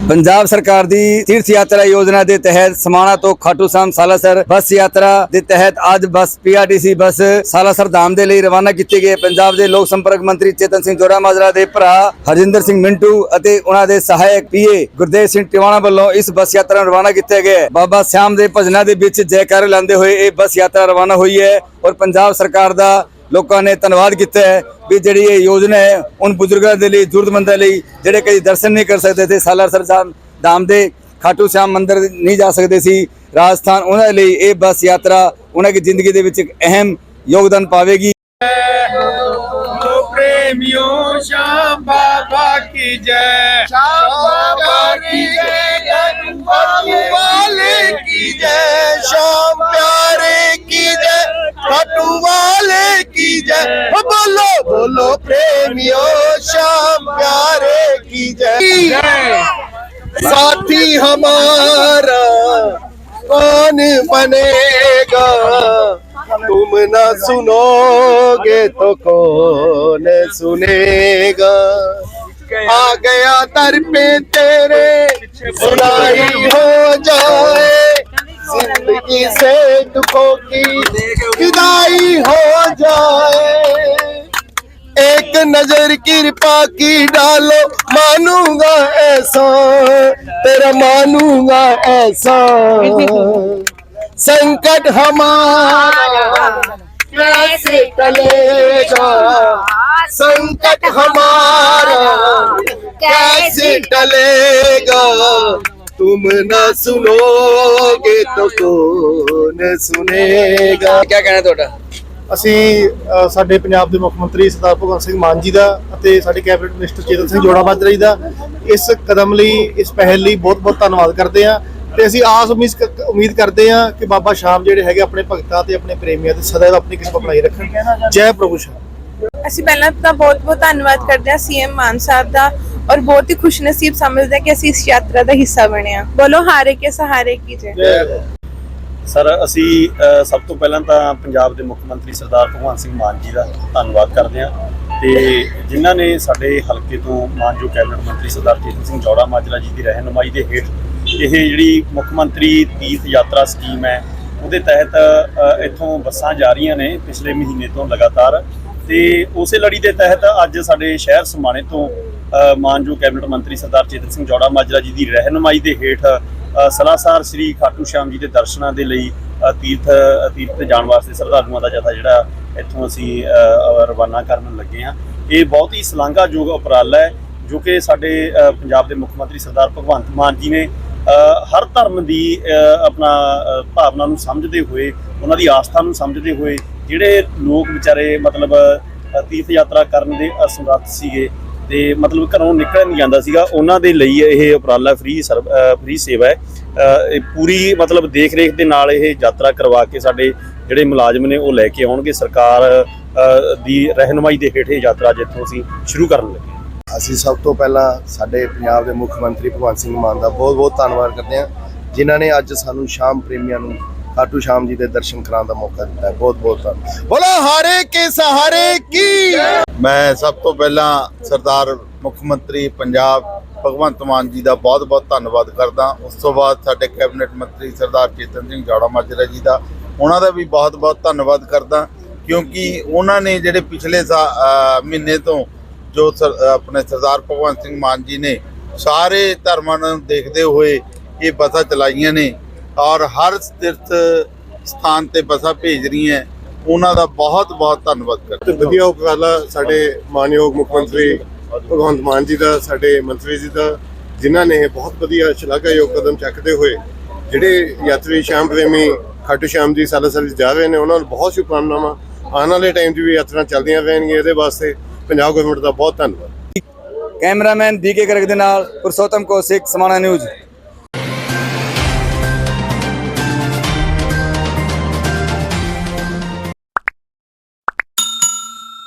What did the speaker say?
ਪੰਜਾਬ ਸਰਕਾਰ ਦੀ ਤੀਰਥ ਯਾਤਰਾ ਯੋਜਨਾ ਦੇ ਤਹਿਤ ਸਮਾਣਾ ਤੋਂ ਖਾਟੂ ਸ਼ਾਮ ਸਾਲਾਸਰ ਬੱਸ ਯਾਤਰਾ ਦੇ ਤਹਿਤ ਅੱਜ ਬੱਸ ਪੀਆਰਟੀਸੀ ਬੱਸ ਸਾਲਾਸਰ ਧਾਮ ਦੇ ਲਈ ਰਵਾਨਾ ਕੀਤੀ ਗਈ ਪੰਜਾਬ ਦੇ ਲੋਕ ਸੰਪਰਕ ਮੰਤਰੀ ਚੇਤਨ ਸਿੰਘ ਜੋੜਾ ਮਾਜਰਾ ਦੇ ਭਰਾ ਹਰਜਿੰਦਰ ਸਿੰਘ ਮਿੰਟੂ ਅਤੇ ਉਹਨਾਂ ਦੇ ਸਹਾਇਕ ਪੀਏ ਗੁਰਦੇਵ ਸਿੰਘ ਟਿਵਾਣਾ ਵੱਲੋਂ ਇਸ ਬੱਸ ਯਾਤਰਾ ਨੂੰ ਰਵਾਨਾ ਕੀਤਾ ਗਿਆ ਬਾਬਾ ਸ਼ਾਮ ਦੇ ਭਜਨਾਂ ਦੇ ਵਿੱਚ ਜੈਕਾਰ ਲਾਉਂਦੇ ਹੋਏ ਇਹ ਬੱਸ ਯਾਤਰਾ ਰਵਾਨਾ ਹੋਈ ਹੈ ਔਰ ਪੰਜਾਬ ਸਰਕਾਰ ਦਾ ਲੋਕਾਂ ਨੇ ਧੰਨਵਾਦ ਕੀਤਾ ਹੈ ਵੀ ਜਿਹੜੀ ਇਹ ਯੋਜਨਾ ਹੈ ਉਨ ਬਜ਼ੁਰਗਾਂ ਦੇ ਲਈ ਜ਼ਰੂਰਤਮੰਦਾਂ ਲਈ ਜਿਹੜੇ ਕਦੀ ਦਰਸ਼ਨ ਨਹੀਂ ਕਰ ਸਕਦੇ ਸੀ ਸਾਲਾਸਰ ਸਾਹਿਬ ਧਾਮ ਦੇ ਖਾਟੂ ਸ਼ਾਮ ਮੰਦਿਰ ਨਹੀਂ ਜਾ ਸਕਦੇ ਸੀ ਰਾਜਸਥਾਨ ਉਹਨਾਂ ਦੇ ਲਈ ਇਹ ਬੱਸ ਯਾਤਰਾ ਉਹਨਾਂ ਦੀ ਜ਼ਿੰਦਗੀ ਦੇ ਵਿੱਚ ਇੱਕ ਅਹਿਮ ਯੋਗਦਾਨ ਪਾਵੇਗੀ तो प्रेमियों श्याम बाबा की जय श्याम बाबा की जय की जय बोलो। बोलो, प्रेमियों, श्याम प्यारे की जय। साथी हमारा कौन बनेगा? तुम ना सुनोगे तो कौन सुनेगा? आ गया दर पे तेरे, सुनाई हो जाए। ज़िंदगी से दुखों की नज़र कृपा की डालो, मानूँगा ऐसा, तेरा मानूँगा ऐसा। संकट हमारा कैसे टलेगा? संकट हमारा कैसे टलेगा? तुम ना सुनोगे तो कौन सुनेगा? क्या कहना थोड़ा ਅਸੀਂ ਸਾਡੇ ਪੰਜਾਬ ਦੇ ਮੁੱਖ ਮੰਤਰੀ ਸਰਦਾਰ ਭਗਵੰਤ ਸਿੰਘ ਮਾਨ ਜੀ ਦਾ ਅਤੇ ਸਾਡੇ ਕੈਬਨਿਟ ਮਿਨਿਸਟਰ ਚੇਤਨ ਸਿੰਘ ਜੋੜਾ ਮਾਜਰਾ ਜੀ ਦਾ ਇਸ ਕਦਮ ਲਈ ਇਸ ਪਹਿਲ ਲਈ ਬਹੁਤ-ਬਹੁਤ ਧੰਨਵਾਦ ਕਰਦੇ ਹਾਂ ਤੇ ਅਸੀਂ ਆਸ ਉਮੀਦ ਕਰਦੇ ਹਾਂ ਕਿ ਬਾਬਾ ਸ਼ਾਮ ਜਿਹੜੇ ਹੈਗੇ ਆਪਣੇ ਭਗਤਾਂ ਤੇ ਆਪਣੇ ਪ੍ਰੇਮੀਆਂ ਤੇ ਸਦਾ ਆਪਣੀ ਕਿਸਮਤ ਬਣਾਈ ਰੱਖਣ। ਜੈ ਪ੍ਰਭੂ ਸ਼ਾਮ। ਅਸੀਂ ਪਹਿਲਾਂ ਤਾਂ ਬਹੁਤ ਬਹੁਤ ਧੰਨਵਾਦ ਕਰਦੇ ਹਾਂ ਸੀਐਮ ਮਾਨ ਸਾਹਿਬ ਦਾ ਔਰ ਬਹੁਤ ਹੀ ਖੁਸ਼ਨਸੀਬ ਸਮਝਦੇ ਕਿ ਅਸੀਂ ਇਸ ਯਾਤਰਾ ਦਾ ਹਿੱਸਾ ਬਣੇ ਹਾਂ। ਬੋਲੋ ਹਾਰੇ ਕੇ ਸਹਾਰੇ ਕੀ ਜੈ। ਸਰ ਅਸੀਂ ਸਭ ਤੋਂ ਪਹਿਲਾਂ ਤਾਂ ਪੰਜਾਬ ਦੇ ਮੁੱਖ ਮੰਤਰੀ ਸਰਦਾਰ ਭਗਵੰਤ ਸਿੰਘ ਮਾਨ ਜੀ ਦਾ ਧੰਨਵਾਦ ਕਰਦੇ ਹਾਂ ਤੇ ਜਿਨ੍ਹਾਂ ਨੇ ਸਾਡੇ ਹਲਕੇ ਤੋਂ ਮਾਨਯੋਗ ਕੈਬਨਿਟ ਮੰਤਰੀ ਸਰਦਾਰ ਚੇਤਨ ਸਿੰਘ ਜੋੜਾ ਮਾਜਰਾ ਜੀ ਦੀ ਰਹਿਨੁਮਾਈ ਦੇ ਹੇਠ ਇਹ ਜਿਹੜੀ ਮੁੱਖ ਮੰਤਰੀ ਤੀਰਥ ਯਾਤਰਾ ਸਕੀਮ ਹੈ ਉਹਦੇ ਤਹਿਤ ਇੱਥੋਂ ਬੱਸਾਂ ਜਾ ਰਹੀਆਂ ਨੇ ਪਿਛਲੇ ਮਹੀਨੇ ਤੋਂ ਲਗਾਤਾਰ ਤੇ ਉਸੇ ਲੜੀ ਦੇ ਤਹਿਤ ਅੱਜ ਸਾਡੇ ਸ਼ਹਿਰ ਸਮਾਣੇ ਤੋਂ ਅ, ਮਾਨਯੋਗ ਕੈਬਨਿਟ ਮੰਤਰੀ ਸਰਦਾਰ ਚੇਤਨ ਸਿੰਘ ਜੋੜਾ ਮਾਜਰਾ ਜੀ ਦੀ ਰਹਿਨੁਮਾਈ ਦੇ ਹੇਠ ਅ, ਸ੍ਰੀ ਖਾਟੂ ਸ਼ਾਮ ਜੀ ਦੇ ਦਰਸ਼ਨਾਂ ਦੇ ਲਈ ਤੀਰਥ ਤੀਰਥ ਤੇ ਜਾਣ ਵਾਸਤੇ ਸ਼ਰਧਾਲੂਆਂ ਦਾ ਜਥਾ ਜਿਹੜਾ ਇੱਥੋਂ ਅਸੀਂ ਰਵਾਨਾ ਕਰਨ ਲੱਗੇ ਹਾਂ। ਇਹ ਬਹੁਤ ਹੀ ਸ਼ਲਾਘਾਯੋਗ ਉਪਰਾਲਾ ਹੈ ਜੋ ਕਿ ਸਾਡੇ ਪੰਜਾਬ ਦੇ ਮੁੱਖ ਮੰਤਰੀ ਸਰਦਾਰ ਭਗਵੰਤ ਮਾਨ ਜੀ ਨੇ ਹਰ ਧਰਮ ਦੀ ਆਪਣਾ ਭਾਵਨਾ ਨੂੰ ਸਮਝਦੇ ਹੋਏ ਉਹਨਾਂ ਦੀ ਆਸਥਾ ਨੂੰ ਸਮਝਦੇ ਹੋਏ ਜਿਹੜੇ ਲੋਕ ਵਿਚਾਰੇ ਮਤਲਬ ਤੀਰਥ ਯਾਤਰਾ ਕਰਨ ਦੇ ਅਸਮਰੱਥ ਸੀਗੇ ਤੇ ਮਤਲਬ ਘਰੋਂ ਨਿਕਲ ਨਹੀਂ ਜਾਂਦਾ ਸੀਗਾ। ਉਹਨਾਂ ਦੇ ਲਈ ਇਹ ਉਪਰਾਲਾ ਫ੍ਰੀ ਫ੍ਰੀ ਸੇਵਾ ਹੈ। ਪੂਰੀ ਮਤਲਬ ਦੇਖ ਰੇਖ ਦੇ ਨਾਲ ਇਹ ਯਾਤਰਾ ਕਰਵਾ ਕੇ ਸਾਡੇ ਜਿਹੜੇ ਮੁਲਾਜ਼ਮ ਨੇ ਉਹ ਲੈ ਕੇ ਆਉਣਗੇ। ਸਰਕਾਰ ਦੀ ਰਹਿਨੁਮਾਈ ਦੇ ਹੇਠ ਇਹ ਯਾਤਰਾ ਜਿੱਥੋਂ ਅਸੀਂ ਸ਼ੁਰੂ ਕਰਨ ਲੱਗੇ ਅਸੀਂ ਸਭ ਤੋਂ ਪਹਿਲਾਂ ਸਾਡੇ ਪੰਜਾਬ ਦੇ ਮੁੱਖ ਮੰਤਰੀ ਭਗਵੰਤ ਸਿੰਘ ਮਾਨ ਦਾ ਬਹੁਤ-ਬਹੁਤ ਧੰਨਵਾਦ ਕਰਦੇ ਹਾਂ, ਜਿਨ੍ਹਾਂ ਨੇ ਅੱਜ ਸਾਨੂੰ ਸ਼ਾਮ ਪ੍ਰੇਮੀਆਂ ਨੂੰ ਖਾਟੂ ਸ਼ਾਮ ਜੀ ਦੇ ਦਰਸ਼ਨ ਕਰਾਉਣ ਦਾ ਮੌਕਾ ਦਿੱਤਾ ਬਹੁਤ-ਬਹੁਤ ਧੰਨਵਾਦ। ਬੋਲੋ, ਹਾਰੇ ਕੇ ਸਹਾਰੇ ਕੀ? ਮੈਂ ਸਭ ਤੋਂ ਪਹਿਲਾਂ ਸਰਦਾਰ ਮੁੱਖ ਮੰਤਰੀ ਪੰਜਾਬ ਭਗਵੰਤ ਮਾਨ ਜੀ ਦਾ ਬਹੁਤ-ਬਹੁਤ ਧੰਨਵਾਦ ਕਰਦਾ। ਉਸ ਤੋਂ ਬਾਅਦ ਸਾਡੇ ਕੈਬਨਿਟ ਮੰਤਰੀ ਸਰਦਾਰ ਚੇਤਨ ਸਿੰਘ ਜੌੜਾ ਮਾਜਰਾ ਜੀ ਦਾ, ਉਹਨਾਂ ਦਾ ਵੀ ਬਹੁਤ-ਬਹੁਤ ਧੰਨਵਾਦ ਕਰਦਾ। ਕਿਉਂਕਿ ਉਹਨਾਂ ਨੇ ਜਿਹੜੇ ਪਿਛਲੇ ਸਾ- ਮਹੀਨੇ ਤੋਂ ਜੋ ਸਰ- ਆਪਣੇ ਸਰਦਾਰ ਭਗਵੰਤ ਸਿੰਘ ਮਾਨ ਜੀ ਨੇ ਸਾਰੇ ਧਰਮਾਂ ਨੂੰ ਦੇਖਦੇ ਹੋਏ ਇਹ ਬੱਸਾਂ ਚਲਾਈਆਂ ਨੇ ਔਰ ਹਰ ਤੀਰਥ ਸਥਾਨ ਤੇ ਬੱਸਾਂ ਭੇਜ ਰਹੀਆਂ ਉਹਨਾਂ ਦਾ ਬਹੁਤ-ਬਹੁਤ ਧੰਨਵਾਦ ਕਰਦਾ ਵਧੀਆ ਉਪਰਾਲਾ ਸਾਡੇ ਮਾਨਯੋਗ ਮੁੱਖ ਮੰਤਰੀ ਭਗਵੰਤ ਮਾਨ ਜੀ ਦਾ ਸਾਡੇ ਮੰਤਰੀ ਜੀ ਦਾ ਜਿਨ੍ਹਾਂ ਨੇ ਇਹ ਬਹੁਤ ਵਧੀਆ ਸ਼ਲਾਘਾਯੋਗ ਕਦਮ ਚੱਕਦੇ ਹੋਏ ਜਿਹੜੇ ਯਾਤਰੀ ਸ਼ਾਮ ਪ੍ਰੇਮੀ ਖਾਟੂ ਸ਼ਾਮ ਜੀ ਸਾਲਾਸਰ ਵਿੱਚ ਜਾ ਰਹੇ ਨੇ ਉਹਨਾਂ ਨੂੰ ਬਹੁਤ ਸ਼ੁਭਕਾਮਨਾਵਾਂ। ਆਉਣ ਵਾਲੇ ਟਾਈਮ 'ਚ ਵੀ ਯਾਤਰਾ ਚੱਲਦੀਆਂ ਰਹਿਣਗੀਆਂ ਇਹਦੇ ਵਾਸਤੇ ਪੰਜਾਬ ਗਵਰਨਮੈਂਟ ਦਾ ਬਹੁਤ ਧੰਨਵਾਦ। ਕੈਮਰਾਮੈਨ ਬੀਕੇ ਕਰਕ ਦੇ ਨਾਲ ਪੁਰਸ਼ੋਤਮ ਕੌਸ਼ਿਕ ਸਮਾਣਾ ਨਿਊਜ਼।